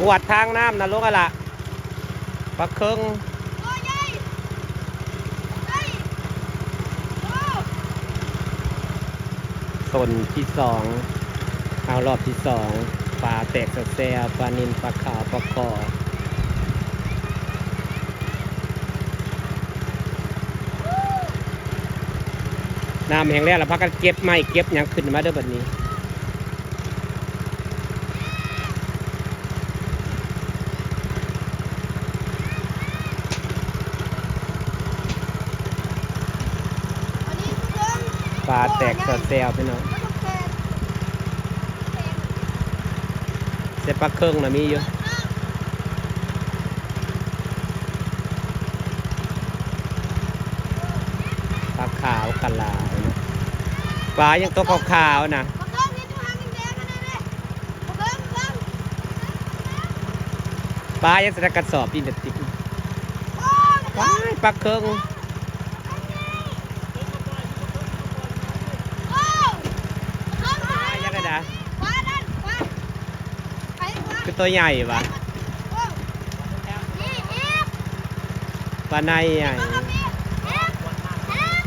กวดทางน้ำนะลูกอะล่ะปลาเคิงโอ้ยยัยเฮ้ยโอ้สนที่สองเอารอบที่สองปลาแตกสะแซวปลานินปลาขาวปลาคอน้ำแห้งแล้วเราพักกันเก็บไม้เก็บยังขึ้นมาเด้อบัดนี้ อันนี้เพิ่ง ปลาแตกสะแซวพี่น้องไม่ต้องแพงเสปลาเคิงนะมีอยู่ปลาขาวกันลาวนะปลายังตัวขาวๆนะมาเพิ่งนี่ตัวหางแดงๆอันนั้นเลยมาเพิ่งมาเพิ่งปลายังใส่กระสอบดินเด็ดติดโอ้ยมาว้าเพิ่งยปลาเคิงโอ้ย ป มาเพิ่ง ลายังไงนะ ขวาด้านขวาไปขวา คือ ตัวใหญ่ปะโอ้ยนี่เอฟปลาในใหญ่เอาเบียร์เอฟเอฟ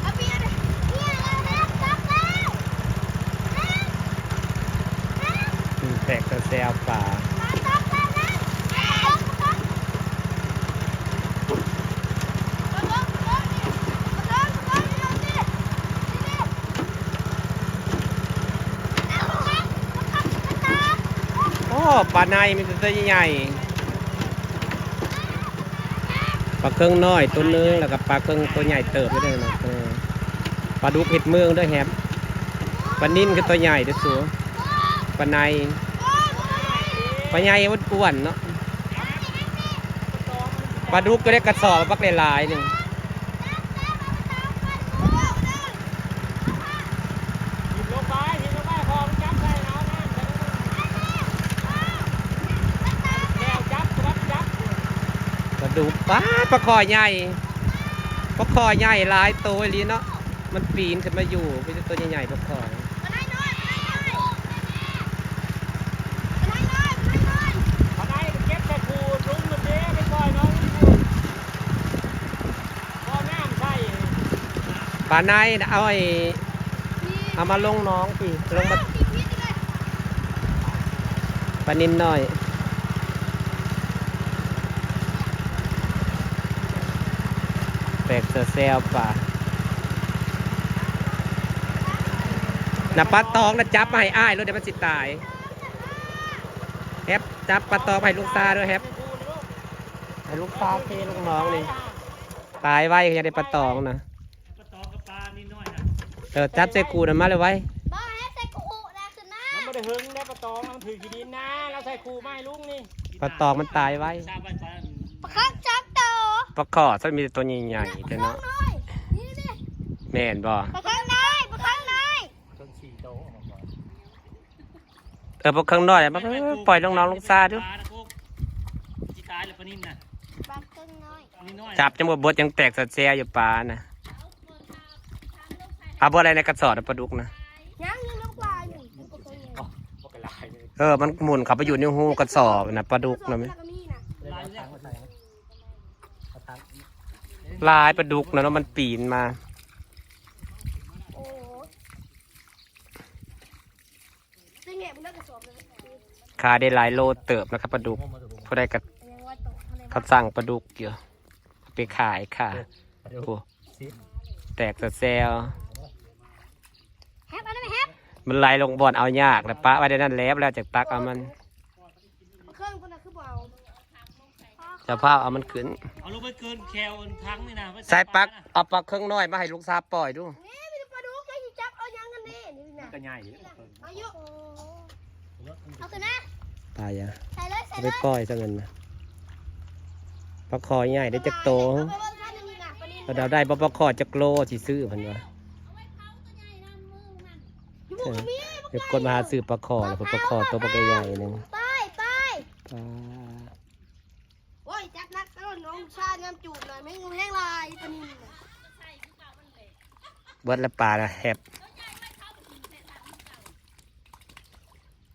เอาเบียร์ดิเนี่ยเอฟจับแล้วเอฟเอฟอืมแตกกระแซวป่า มาจับแล้วนะเอฟมาเพิ่งมาเพิ่งนี่มาเพิ่งมาเพิ่งนี่เอาสินี่นี่เอาเอฟมาขับมาตาม โอ้ ปลาในมีแต่ตัวใหญ่ปลาเคิงน้อยตัวนึงแล้วก็ปลาเคิงตัวใหญ่เติบไม่ได้นะเออปลาดุกเห็ดเมืองด้วยแฮมปลานิ่นคือตัวใหญ่ด้วยสัวปลาในปลาใหญ่อ้วนๆเนาะปลาดุกก็ได้กระสอบปักหลายๆหนึ่ง หิบลงไปหิบลงไปพอมันจับได้เอาน้ำใส่ลงไปแก้วจับครับจับ ปลา ดุกป้าดปลาคอใหญ่ปลาคอใหญ่หลายตัวอีหลีเนาะมันปีนขึ้นมาอยู่เป็นตัวใหญ่ๆปลาคอเอาไหนเก็บแต่ขูดลุงมันเด้ไปปล่อยน้องมันขูดพอน้ำใส่ปลาในน่ะเอาไอ้เอามาลงน้องพี่ลงมาปลานินหน่อย แตกเสือแซวป่าน่ะปลาตองนะจับมาให้อ้ายรถเดี๋ยวมันสิตายแฮปจับปลาตองมาให้ลูกตาด้วยแฮปขูดลูกให้ลูกตาเทลูกน้องนี่ตายไว้ก็ยังได้ปลาตองนะปลาตองกับปลานิดหน่อยนะเออจับใส่กูนะมาเลยไว้มันไม่ได้หึงได้ปลาตองมันถือขี้ดินนะเราใส่ขูดไม้ลุงนี่ปลาตองมันตายไว้ ทราบว่าปลา ปลาขอดมีแต่ตัวใหญ่ๆแต่เนาะแม่นบ่ต้นสี่โตออกมาก่อนเออพวกข้างน้อยมาปล่อยน้องๆลงซาดูปลานะพวกจีตายเลยปลานิ่มนะนิดหน่อยจับจังหวะบดยังแตกสะแซอยู่ปลานะเอาบ่อะไรในกระสอบนะปลาดุกนะพวกกระลายเลย เออมันหมุนเข้าไปอยู่ในหูกระสอบนะปลาดุกนะแม่ ลายแรก ลายปลาดุกนะแล้วมันปีนมาขายได้หลายโลเติบนะครับปลาดุกผู้ใดก็เขาสั่งปลาดุกอยู่เอาไปขายค่ะโอ้แตกสะแซวมันไหลลงบ่อนเอายากแล้วปะไว้ได้นั่นแล้วแล้วจากตักเอามัน จะพาเอามันขึ้น เอาลงไปเกินแคลทั้งนี่นะใส่ปลักเอาปลักเครื่องน้อยมาให้ลูกสาวปล่อยดูก็ง่ายเลยเอาตัวนะตายอะใส่เลยใส่เอาเลไปยปล่อยซะเงินนะปลาคอใหญ่ได้จักโตเอาไปว่าท่านนึงนะปลานิลเราเดาได้ปลาปลาคอจักโลสิซื้อเพันวะอยู่พวกนี้เดี๋ยวคนมาหาซื้อปลาคอแล้วปลาคอตัวปลาใหญ่ๆหนึง ไปไป ปลา โอ้ยจักนักแล้วน้อง ชาติน้ำจูบหน่อยไม่งูแห้งลายปนิลเบิดละปลาละแฮบ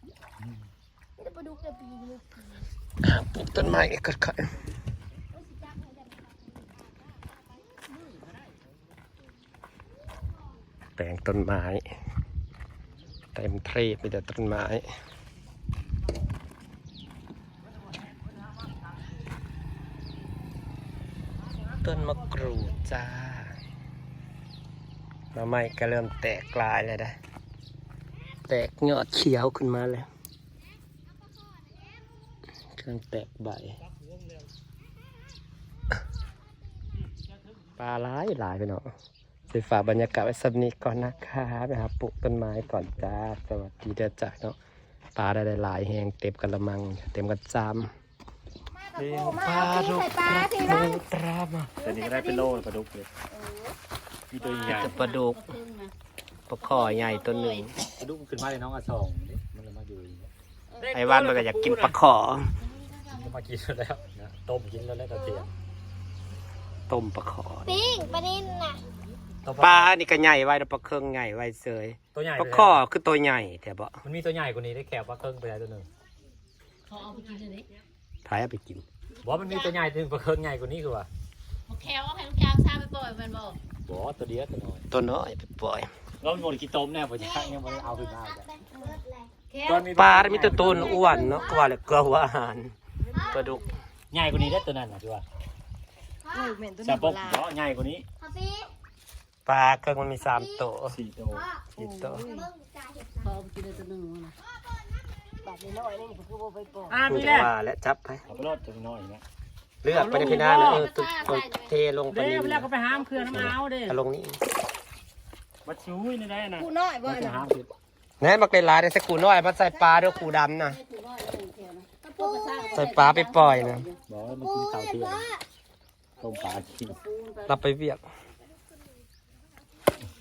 นี่จะปลาดุกจะปีนึงปลูกต้นไม้ก็ค่อยแปลงต้นไม้ เต็มทรีมีแต่ต้นไม้ ต้นมะกรูดจ้าหน่อไม้ก็เริ่มแตกกลายแล้วนะแตกยอดเขียวขึ้นมาเลยเครื่องแตกใบปลาหลายหลายไปเนาะสิฝากบรรยากาศไว้สักนิดก่อนนะคะไปหาปลูกต้นไม้ก่อนจ้า สวัสดีเด้อจ้าเนาะปลาได้หลายแหงเต็มกระมัง เต็มกระจาม เลี้ยงปลาดุกปลาดุกตรามาแต่นี่ก็ได้เป็นโลปลาดุกเลยมีตัวใหญ่จะปลาดุกปลาคอใหญ่ตัวหนึ่งปลาดุกขึ้นมาเลยน้องอาสองนี่มันเลยมาอยู่ไอ้วันมันก็อยากกินปลาขอมันมากินแล้วนะต้มกินแล้วแล้วก็เตรียมต้มปลาขอปิ้งปลานินน่ะปลานี่ก็ใหญ่ไว้แล้วปลาเครื่องใหญ่ไว้เสยตัวใหญ่ปลาขอคือตัวใหญ่แต่บ่มันมีตัวใหญ่กว่านี้ได้แคบปลาเครื่องไปแล้วตัวหนึ่งเขาเอาไปกินเลย ดิพายเอาไปกินบอกมันมีตัวใหญ่ตัวหนึ่งปลาเครื่องใหญ่กว่านี้คือว่าโอเคว่าให้ลูกจ้างทราบไปปล่อยมันบอกบอกตัวเดียวตัวน้อยตัวน้อยไปปล่อยแล้วมันหมดกี่ต้มแน่ผมจะยังไม่ได้เอาขึ้นมาเลยแค่ปลามีแตัวตัวอ้วนเนาะก็ว่าแหละเกลือหัวอาหารปลาดุกใหญ่กว่านี้ได้ตัวนั้นนะที่ว่าจะปกเนาะใหญ่กว่านี้พอปี้ปลาเครื่องมันมีสามตัวสี่ตัวสี่ตัวเบิ่งจ่าเห็ดเขาเอาไปกินเลยตัวหนึ่งนะอ่ามีมีแต่แล้วว่าและจับไปเอาไปรอดตัวน้อยนะเลือกไปในพี่นาเลยเออตุ๊ตัวเทลงไปเด้นี่ไปแล้วก็ไปห้ามเครือน้ำเอาเด้เอาลงนี่มาชูยนี่ได้นะกูน้อยบ่มันจะห้ามคือแน่บักเลยลายได้สักกูน้อยมาใส่ปลาด้วยกูดำนะกูน้อยเลยแค่นะพวกกระซ่าใส่ปลาไปปล่อยนะบอกว่ามันกินข้าวเที่ยงต้มปลากิน รับไปเวียก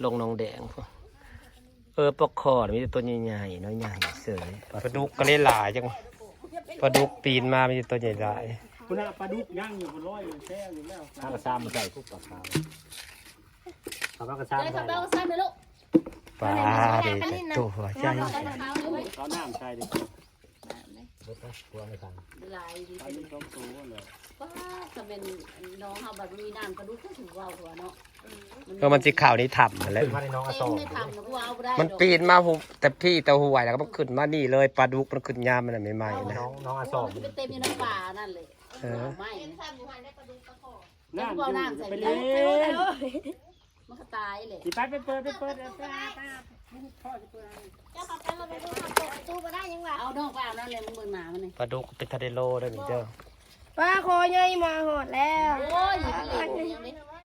ลงหนองแดงพวก เออปลาคอดมีแต่ตัวใหญ่ๆน้อยใหญ่เสยปลาดุกก็เลยหลายจังปลาดุกปีนมามีแต่ตัวใหญ่คุณปลาดุกย่างอยู่บนร้อยอยู่แช่อยู่แล้วข้าวกระซ้ำมาใส่พวกปลาขาวข้าวกระซ้ำได้ใส่คำเล่าซ้ำเลยลูกๆปลาเด็กตัวใหญ่ข้าวน้ำใส่ดิ รถนะกลัวไม่ทันหลายดีอันนี้ต้องสูงเลยป้าจะเป็นน้องเขาแบบมีน้ำกระดูกก็ถึงว่าวหัวเนาะก็มันสิข่าวนี้ทำมาแล้วขึ้นมาในน้องอาเต็โซมไม่ทำนะกูเอาไปได้มันปีนมาหูแต่พี่แต่หูไหวแล้วก็มันขึ้นมานี่เลยปลาดุกมันขึ้นยามมันนะใหม่ๆนะน้องน้องอาโซมันเต็มอยู่ในป่านั่นเลยไม่ใส่หมูหันได้ปลาดุกปลาคอแล้วกูเอาน้ำใส่ไปไปเลเลยยมันก็ตายเลยไปไปเปิดไปเปิดไป เปิดเจ้าขับไปเราไปดูขับเปิดประตูมาได้ยังวะเอาน้องไปเอานั่นเลยมึงเบิ่งหนามันเลยปลาดุกเป็นทะเลโลด้วยนี่เด้อปลาคอใหญ่มาหอดแล้ว โอ้ยยังไม่